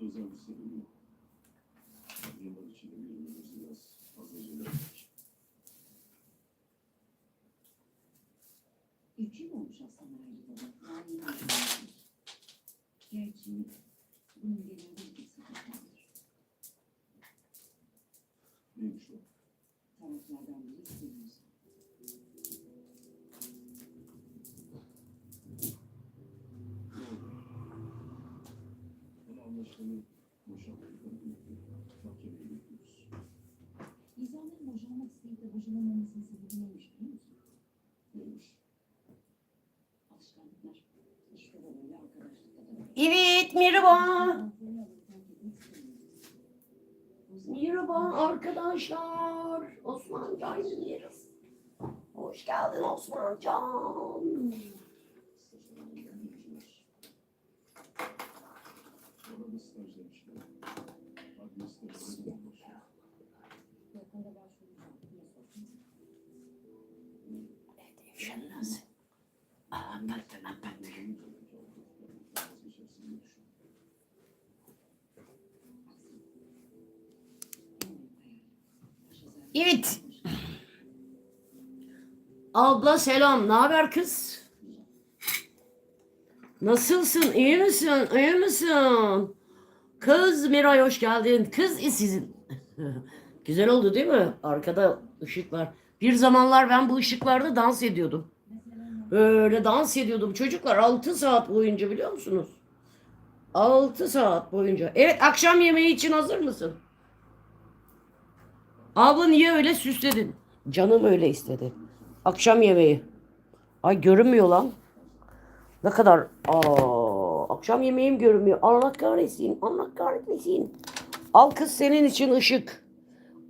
sebebi yıllar içinde birbirimizi biraz fazlaca görmek. Üç yıl olmuş aslında ayrı baba. Yani yeni. Gerçi bunun genelde ilgisi vardır. Neymiş o? Taraflardan biri Birlikte mahkemeye bekliyoruz. İnsanların boşanmak isteyip de boşanamamasının sebebi neymiş biliyor musun? Neymiş? Alışkanlıklar. İşte de böyle arkadaşlıkta. Evet merhaba. Merhaba arkadaşlar. Osman Can. Hoş geldin Osman Can. Evet. Abla selam. Ne haber kız? Nasılsın? İyi misin? İyi misin? Kız Miray hoş geldin. Kız sizin. Güzel oldu değil mi? Arkada ışık var. Bir zamanlar ben bu ışıklarda dans ediyordum. Böyle dans ediyordum. Çocuklar 6 saat boyunca biliyor musunuz? 6 saat boyunca. Evet akşam yemeği için hazır mısın? Abla niye öyle süsledin? Canım öyle istedi. Akşam yemeği. Ay görünmüyor lan. Ne kadar... Aa, akşam yemeğim görünmüyor. Allah kahretsin. Allah kahretsin. Al kız senin için ışık.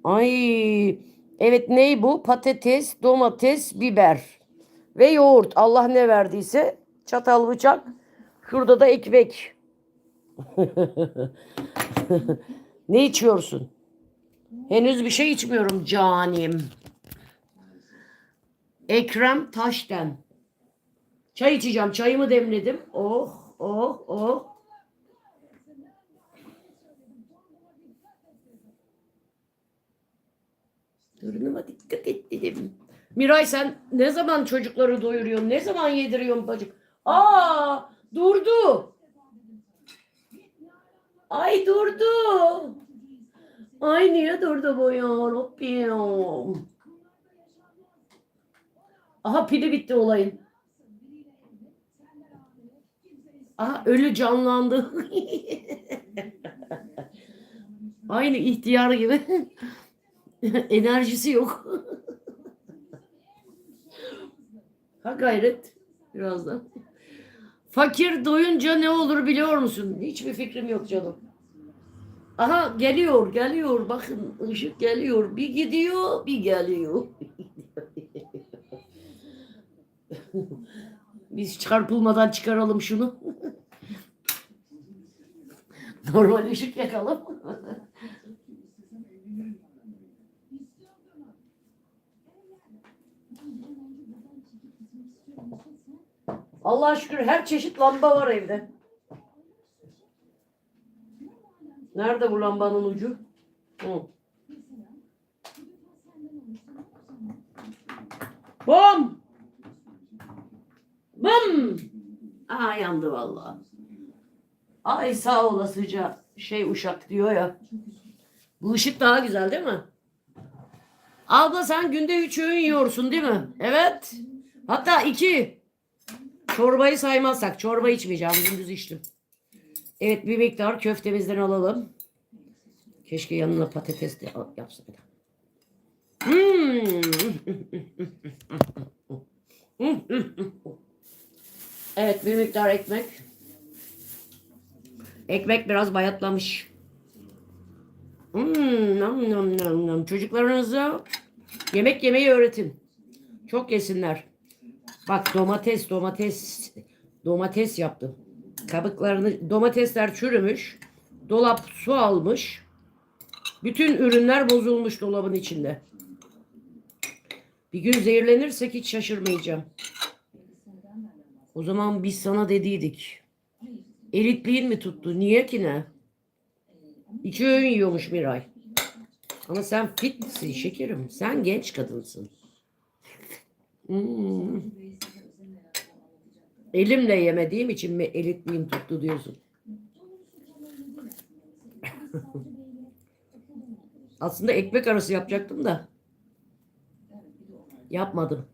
Ay. Evet ney bu? Patates, domates, biber. Ve yoğurt. Allah ne verdiyse. Çatal bıçak. Şurada da ekmek. ne içiyorsun? Henüz bir şey içmiyorum canim. Ekrem Taşten. Çay içeceğim. Çayımı demledim. Oh oh oh. Durunuma dikkat et dedim. Miray sen ne zaman çocukları doyuruyorsun? Ne zaman yediriyorsun bacık? Aa durdu. Ay durdu. Ay niye durdu bu ya Rabbim? Aha pili bitti olayın. Aha ölü canlandı. Aynı ihtiyar gibi. Enerjisi yok. ha gayret. Birazdan. Fakir doyunca ne olur biliyor musun? Hiçbir fikrim yok canım. Aha geliyor geliyor bakın ışık geliyor bir gidiyor bir geliyor. Biz çarpılmadan çıkaralım şunu. Normal ışık yakalım. Allah'a şükür her çeşit lamba var evde. Nerede bu lambanın ucu? Hı. Bom! Bum! Aa yandı vallahi. Ay sağ olasıca şey uşak diyor ya. Bu ışık daha güzel değil mi? Abla sen günde üç öğün yiyorsun değil mi? Evet. Hatta iki. Çorbayı saymazsak. Çorba içmeyeceğim. Gündüz içtim. Evet bir miktar köftemizden alalım. Keşke yanına patates de yapsaydım. Hmm. Evet bir miktar ekmek. Ekmek biraz bayatlamış. Hmm, nam nam nam nam. Çocuklarınıza yemek yemeyi öğretin. Çok yesinler. Bak domates domates domates yaptım. Kabuklarını domatesler çürümüş. Dolap su almış. Bütün ürünler bozulmuş dolabın içinde. Bir gün zehirlenirsek hiç şaşırmayacağım. O zaman biz sana dediydik. Elitliğin mi tuttu? Niye ki ne? İki öğün yiyormuş Miray. Ama sen fitsin şekerim. Sen genç kadınsın. Hmm. Elimle yemediğim için mi elitliğim tuttu diyorsun. Aslında ekmek arası yapacaktım da yapmadım.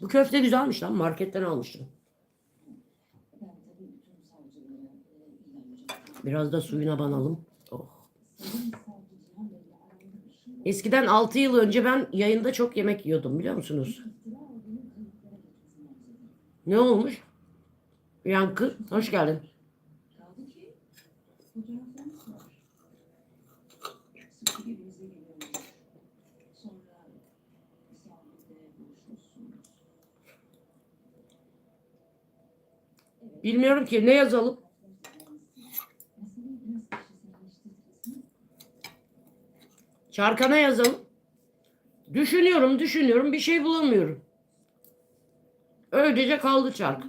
Bu köfte güzelmiş lan marketten almıştım. Biraz da suyuna banalım. Oh. Eskiden 6 yıl önce ben yayında çok yemek yiyordum biliyor musunuz? Ne olmuş? Yankı, hoş geldin. Bilmiyorum ki ne yazalım. Meseleyi biraz kişiselleştirdiniz mi? Çarkana yazalım. Düşünüyorum, düşünüyorum. Bir şey bulamıyorum. Öylece kaldı çark.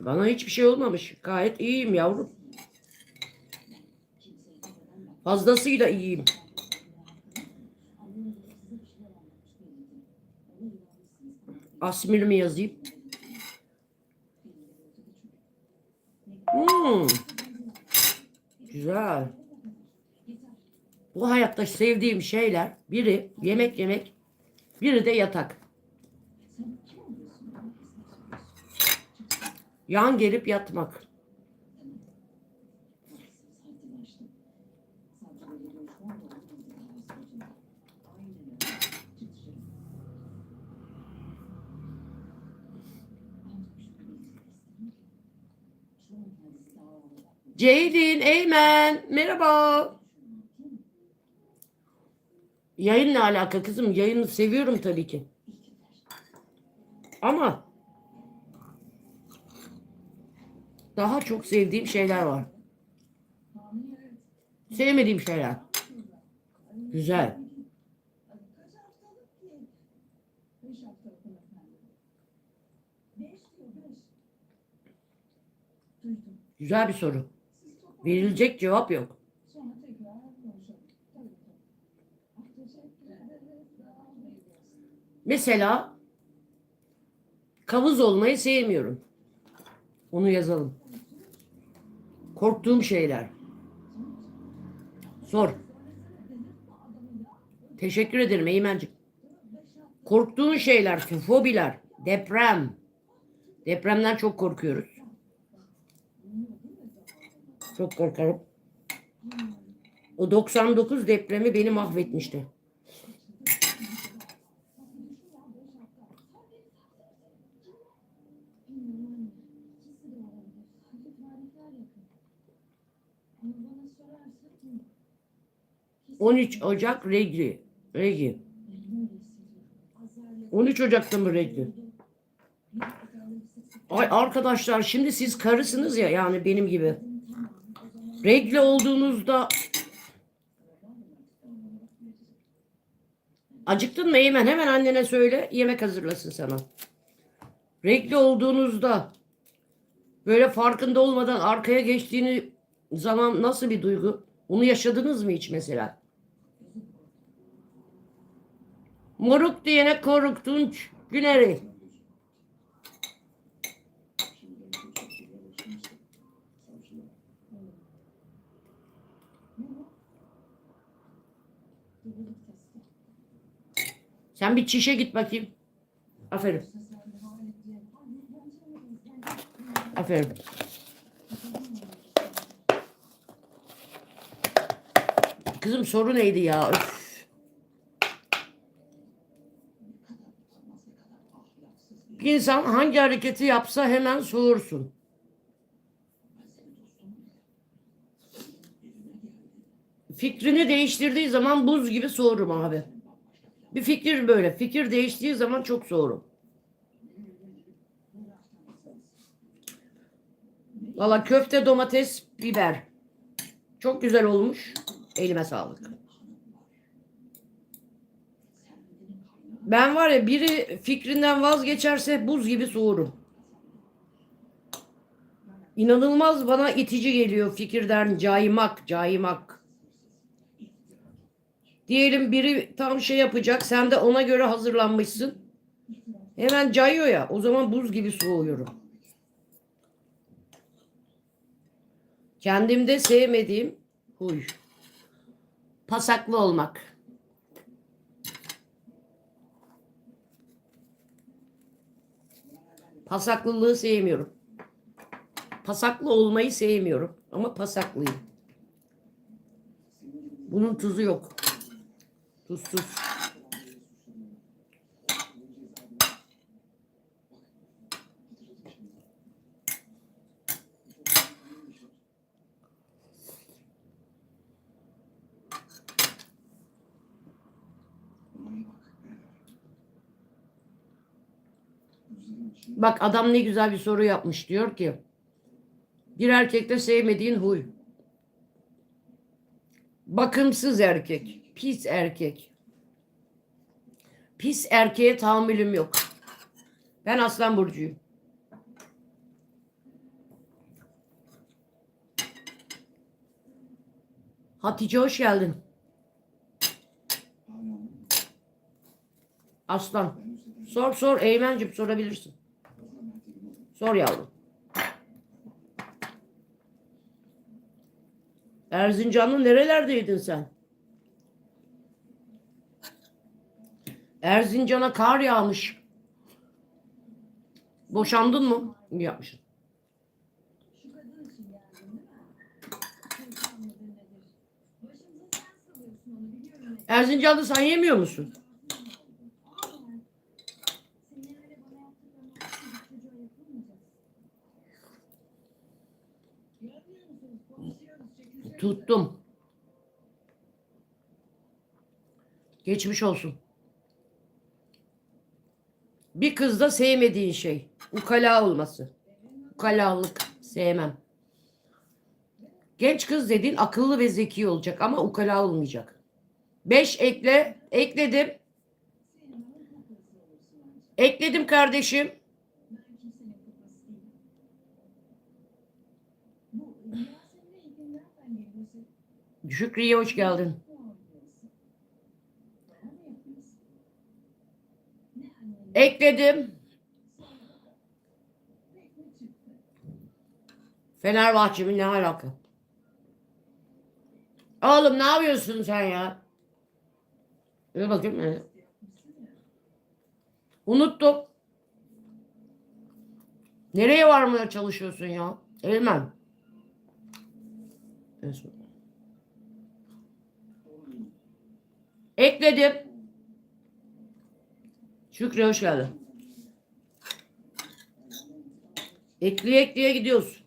Bana hiçbir şey olmamış. Gayet iyiyim yavrum. Fazlasıyla iyiyim. Annem bile size bir şeyler anlatmış belliydi. Ona inanmışsınız ama benim Asmir mi yazayım? Hmm, güzel. Bu hayatta sevdiğim şeyler biri yemek yemek, biri de yatak. Yan gelip yatmak. Ceylin, Eymen, merhaba. Yayınla alaka kızım. Yayını seviyorum tabii ki. Ama daha çok sevdiğim şeyler var. Sevmediğim şeyler. Güzel. Güzel bir soru. Verilecek cevap yok. Mesela kavuz olmayı sevmiyorum. Onu yazalım. Korktuğum şeyler. Sor. Teşekkür ederim Eymen'cim. Korktuğun şeyler, fobiler, deprem. Depremden çok korkuyoruz. Çok korkarım. O 99 depremi beni mahvetmişti. Kesin 13 Ocak Regi. Regi. Azarlı. 13 Ocak'ta mı Regi? Ay arkadaşlar şimdi siz karısınız ya yani benim gibi. Regli olduğunuzda acıktın mı Eymen? Hemen annene söyle yemek hazırlasın sana. Regli olduğunuzda böyle farkında olmadan arkaya geçtiğini zaman nasıl bir duygu? Onu yaşadınız mı hiç mesela? Moruk diyene koruktun güneri. Sen bir çişe git bakayım. Aferin. Aferin. Kızım soru neydi ya? Öf. Bir insan hangi hareketi yapsa hemen soğursun. Fikrini değiştirdiği zaman buz gibi soğurum abi. Bir fikir böyle. Fikir değiştiği zaman çok soğurum. Valla köfte, domates, biber. Çok güzel olmuş. Elime sağlık. Ben var ya biri fikrinden vazgeçerse buz gibi soğurum. İnanılmaz bana itici geliyor fikirden caymak, caymak. Diyelim biri tam şey yapacak, sen de ona göre hazırlanmışsın. Hemen cayıyor ya, o zaman buz gibi soğuyorum. Kendimde sevmediğim huy. Pasaklı olmak. Pasaklılığı sevmiyorum. Pasaklı olmayı sevmiyorum ama pasaklıyım. Bunun tuzu yok. İçine Bak adam ne güzel bir soru yapmış. Diyor ki bir erkekte sevmediğin huy. Bakımsız erkek. Pis erkek. Pis erkeğe tahammülüm yok. Ben aslan burcuyum. Hatice hoş geldin. Aslan. Sor sor Eymen'cim sorabilirsin. Sor yavrum. Erzincanlı nerelerdeydin sen? Erzincan'a kar yağmış. Boşandın mı? İyi yapmışsın. Erzincan'da sen yemiyor musun? Aa, Senin öyle bana yaptıklarını aslında bir çocuğa yapılmayacak. Görmüyor musunuz? Konuşuyoruz, çekişiyoruz. Tuttum. Geçmiş olsun. Bir kızda sevmediğin şey. Ukala olması. Ukalalık. Sevmem. Genç kız dediğin akıllı ve zeki olacak ama ukala olmayacak. Beş ekle. Ekledim. Ekledim kardeşim. Şükriye hoş geldin. Ne oynuyorsun? Bana mı yapıyorsun? Ne annenin? Ekledim. Pek mi çıktı? Fenerbahçe mi ne alaka? Oğlum ne yapıyorsun sen ya? Dur bakayım. ya. Unuttum. Nereye varmaya çalışıyorsun ya? Elmem. Ekledim. Şükrü hoş geldin. Ekleye ekleye gidiyoruz.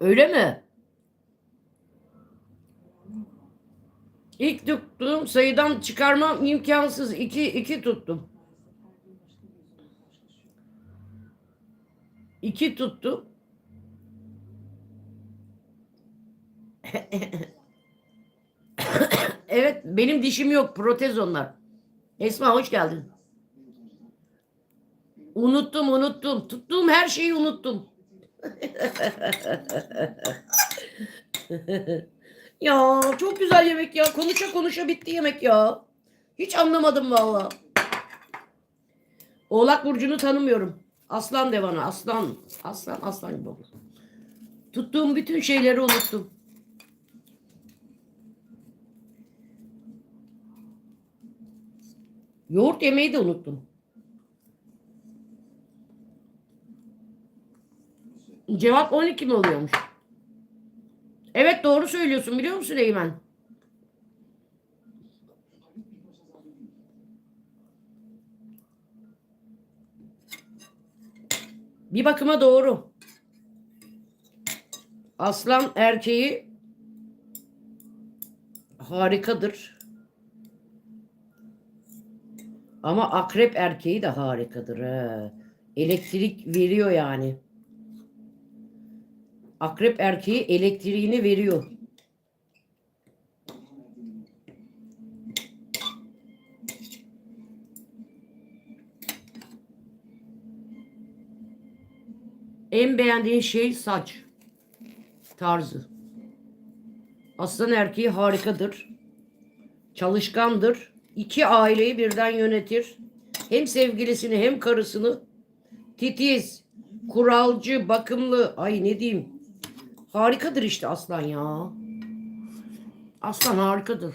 Öyle mi? İlk tuttuğum sayıdan çıkarmam imkansız. İki, iki tuttum. İki tuttum. Evet benim dişim yok. Protez onlar. Esma hoş geldin. Unuttum unuttum. Tuttuğum her şeyi unuttum. ya çok güzel yemek ya. Konuşa konuşa bitti yemek ya. Hiç anlamadım valla. Oğlak Burcu'nu tanımıyorum. Aslan de bana. Aslan. Aslan aslan gibi. Tuttuğum bütün şeyleri unuttum. Yoğurt yemeyi de unuttum. Cevap 12 mi oluyormuş? Evet doğru söylüyorsun biliyor musun Eymen? Bir bakıma doğru. Aslan erkeği harikadır. Ama akrep erkeği de harikadır. He. Elektrik veriyor yani. Akrep erkeği elektriğini veriyor. En beğendiğin şey saç tarzı. Aslan erkeği harikadır. Çalışkandır. İki aileyi birden yönetir. Hem sevgilisini hem karısını. Titiz, kuralcı, bakımlı. Ay ne diyeyim. Harikadır işte aslan ya. Aslan harikadır.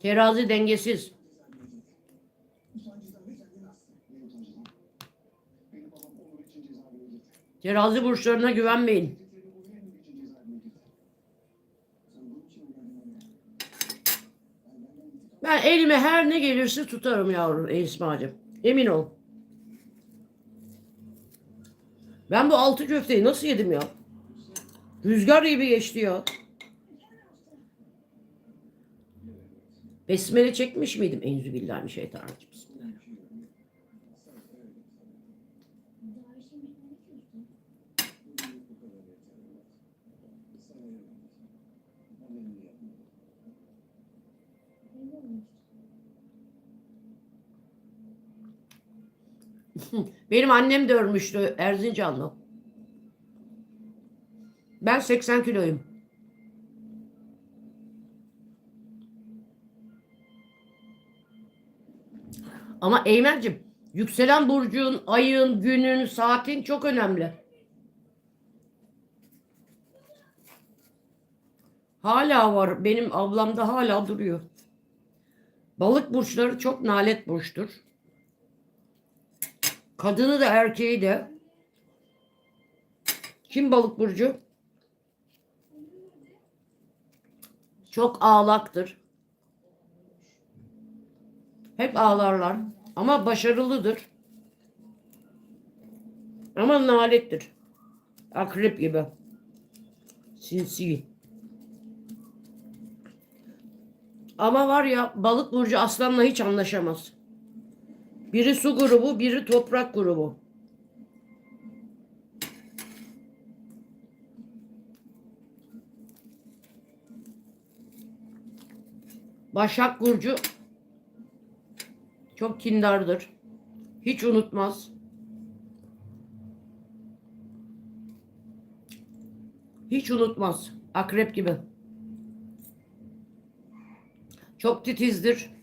Terazi dengesiz. Utancıdan ve kendini astı. Ne utancıdan? Benim babam Onur için cezaevine girdi. Terazi burçlarına güvenmeyin. Seni bu yerin için cezaevine girdi. Sen bunun için mi geldin oraya? Ben elime her ne gelirse tutarım yavrum Esma'cığım. Emin ol. Ben bu altı köfteyi nasıl yedim ya? Rüzgar gibi geçti ya. Besmele çekmiş miydim? Enzübillahimineşşeytanirracim. Benim annem de örmüştü Erzincanlı. Ben 80 kiloyum. Ama Eymen'cim yükselen burcun, ayın, günün, saatin çok önemli. Hala var. Benim ablamda hala duruyor. Balık burçları çok nalet burçtur. Kadını da erkeği de. Kim balık burcu? Çok ağlaktır. Hep ağlarlar. Ama başarılıdır. Ama nalettir. Akrep gibi. Sinsi. Ama var ya balık burcu aslanla hiç anlaşamaz. Biri su grubu, biri toprak grubu. Başak Burcu çok kindardır. Hiç unutmaz. Hiç unutmaz. Akrep gibi. Çok titizdir.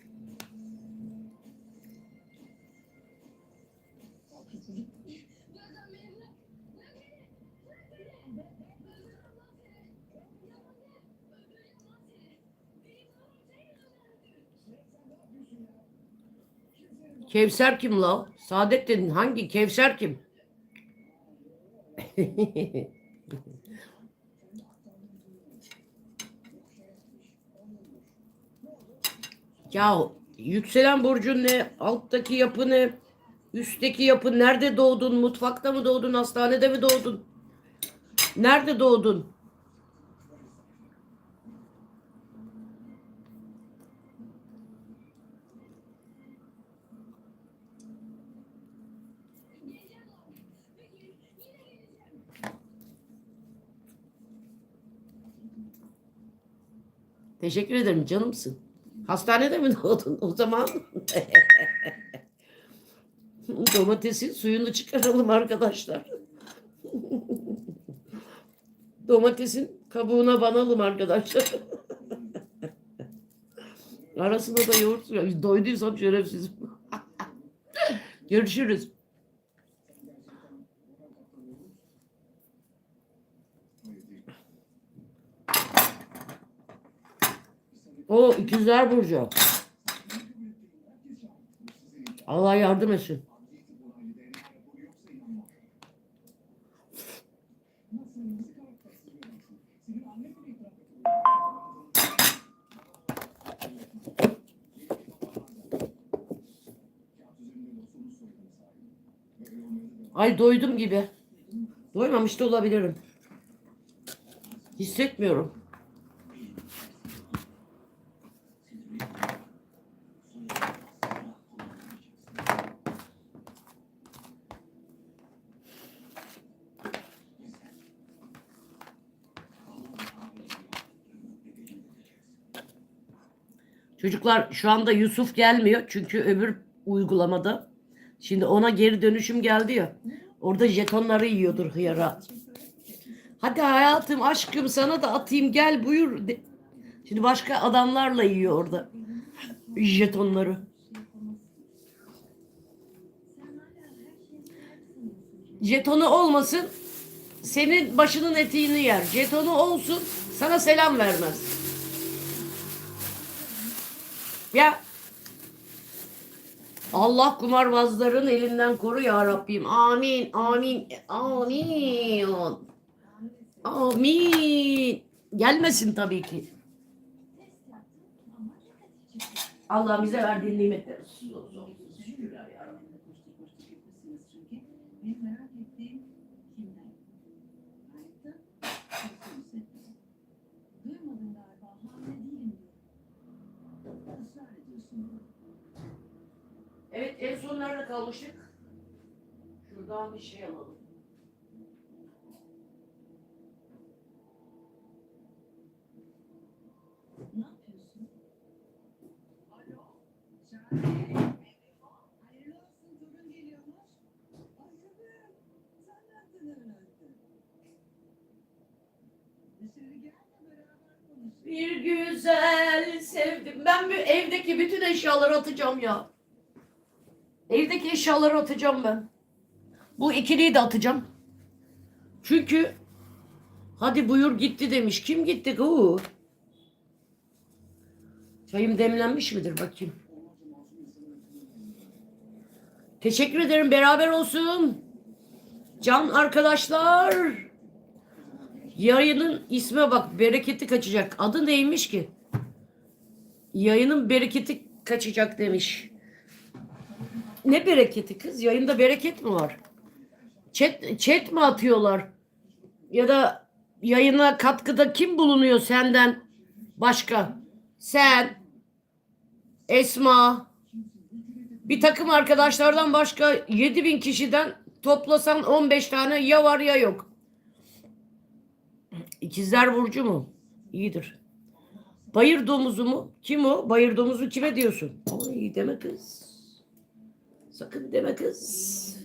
Kevser kim la? Saadettin hangi? Kevser kim? ya yükselen burcun ne? Alttaki yapı ne? Üstteki yapı nerede doğdun? Mutfakta mı doğdun? Hastanede mi doğdun? Nerede doğdun? Teşekkür ederim canımsın. Hastanede mi doğdun o zaman? Domatesin suyunu çıkaralım arkadaşlar. Domatesin kabuğuna banalım arkadaşlar. Arasına da yoğurt sürüyor. Doyduysam şerefsizim. Görüşürüz. O ikizler burcu. Allah yardım etsin. Ay doydum gibi. Doymamış da olabilirim. Hissetmiyorum. Çocuklar şu anda Yusuf gelmiyor çünkü öbür uygulamada. Şimdi ona geri dönüşüm geldi ya. Orada jetonları yiyordur hıyara. Hadi hayatım aşkım sana da atayım gel buyur. de- Şimdi başka adamlarla yiyor orada. Jetonları. Jetonu olmasın senin başının etiğini yer. Jetonu olsun sana selam vermez. Ya Allah kumarbazların elinden koru ya Rabbim. Amin, amin, amin. Amin. Gelmesin tabii ki. Allah bize verdiği nimetler. Şükürler ya Rabbim. Evet en son nerede kalmıştık? Şuradan bir şey alalım. Ne? Alo. Hayırlı olsun torun geliyormuş. Ay. Sen nereden öğrendin? Dışarı gel de. Bir güzel sevdim. Ben bir evdeki bütün eşyaları atacağım ya. Evdeki eşyaları atacağım ben. Bu ikiliyi de atacağım. Çünkü hadi buyur gitti demiş. Kim gitti ku? Çayım demlenmiş midir bakayım. Teşekkür ederim. Beraber olsun. Can arkadaşlar. Yayının isme bak bereketi kaçacak. Adı neymiş ki? Yayının bereketi kaçacak demiş. Ne bereketi kız? Yayında bereket mi var? Chat, chat mi atıyorlar? Ya da yayına katkıda kim bulunuyor senden başka? Sen, Esma, bir takım arkadaşlardan başka 7000 kişiden toplasan 15 tane ya var ya yok. İkizler Burcu mu? İyidir. Bayır domuzu mu? Kim o? Bayır domuzu kime diyorsun? Ay deme kız. Sakın deme kız.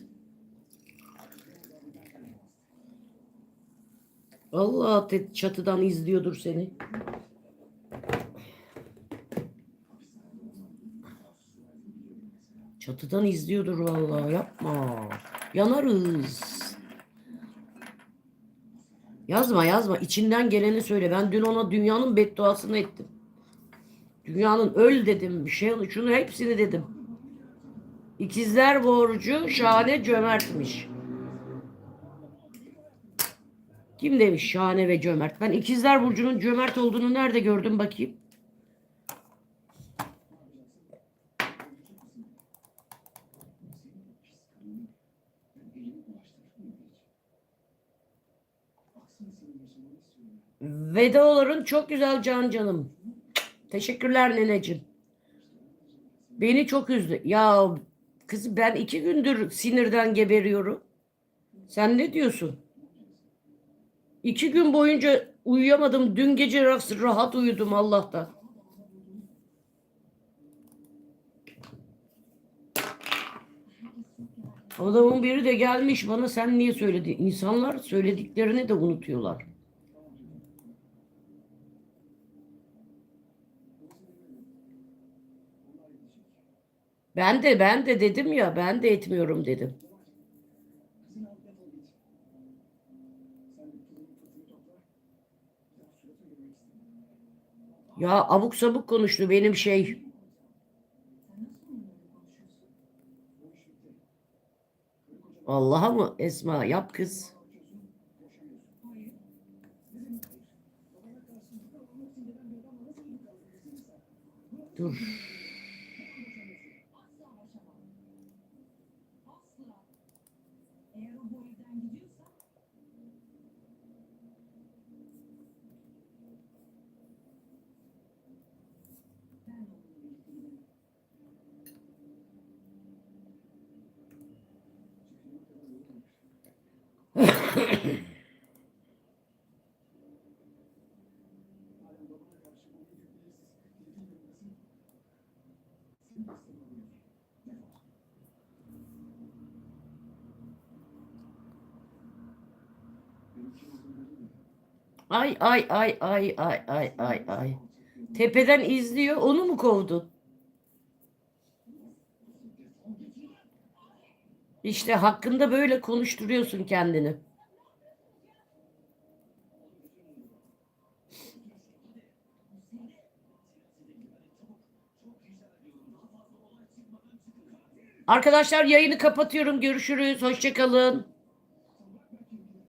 Allah çatıdan izliyordur seni. Çatıdan izliyordur vallahi yapma. Yanarız. Yazma yazma. İçinden geleni söyle. Ben dün ona dünyanın bedduasını ettim. Dünyanın öl dedim. Bir şey şunu hepsini dedim. İkizler borcu şahane cömertmiş. Kim demiş şahane ve cömert? Ben ikizler burcunun cömert olduğunu nerede gördüm bakayım. Vedaların çok güzel can canım. Teşekkürler neneciğim. Beni çok üzdü. Ya kız ben iki gündür sinirden geberiyorum. Sen ne diyorsun? İki gün boyunca uyuyamadım. Dün gece rahat uyudum Allah'tan. Adamın biri de gelmiş bana sen niye söyledin? İnsanlar söylediklerini de unutuyorlar. Ben de ben de dedim ya ben de etmiyorum dedim. Ya abuk sabuk konuştu benim şey. Sen nasıl onunla konuşuyorsun? Bu iş bitti. Karı koca Allah'a mı Esma yap kız. bakıyorsun, boşanıyorsun. Hayır. Ne demek hayır? Babana karşı burada olmak için gelen bir adamla nasıl bir kalabilirsin sen? Dur. Asla boşamam. Asla. Eğer Ay ay ay ay ay ay ay ay. Tepeden izliyor. Onu mu kovdun? İşte hakkında böyle konuşturuyorsun kendini. Arkadaşlar yayını kapatıyorum. Görüşürüz. Hoşçakalın.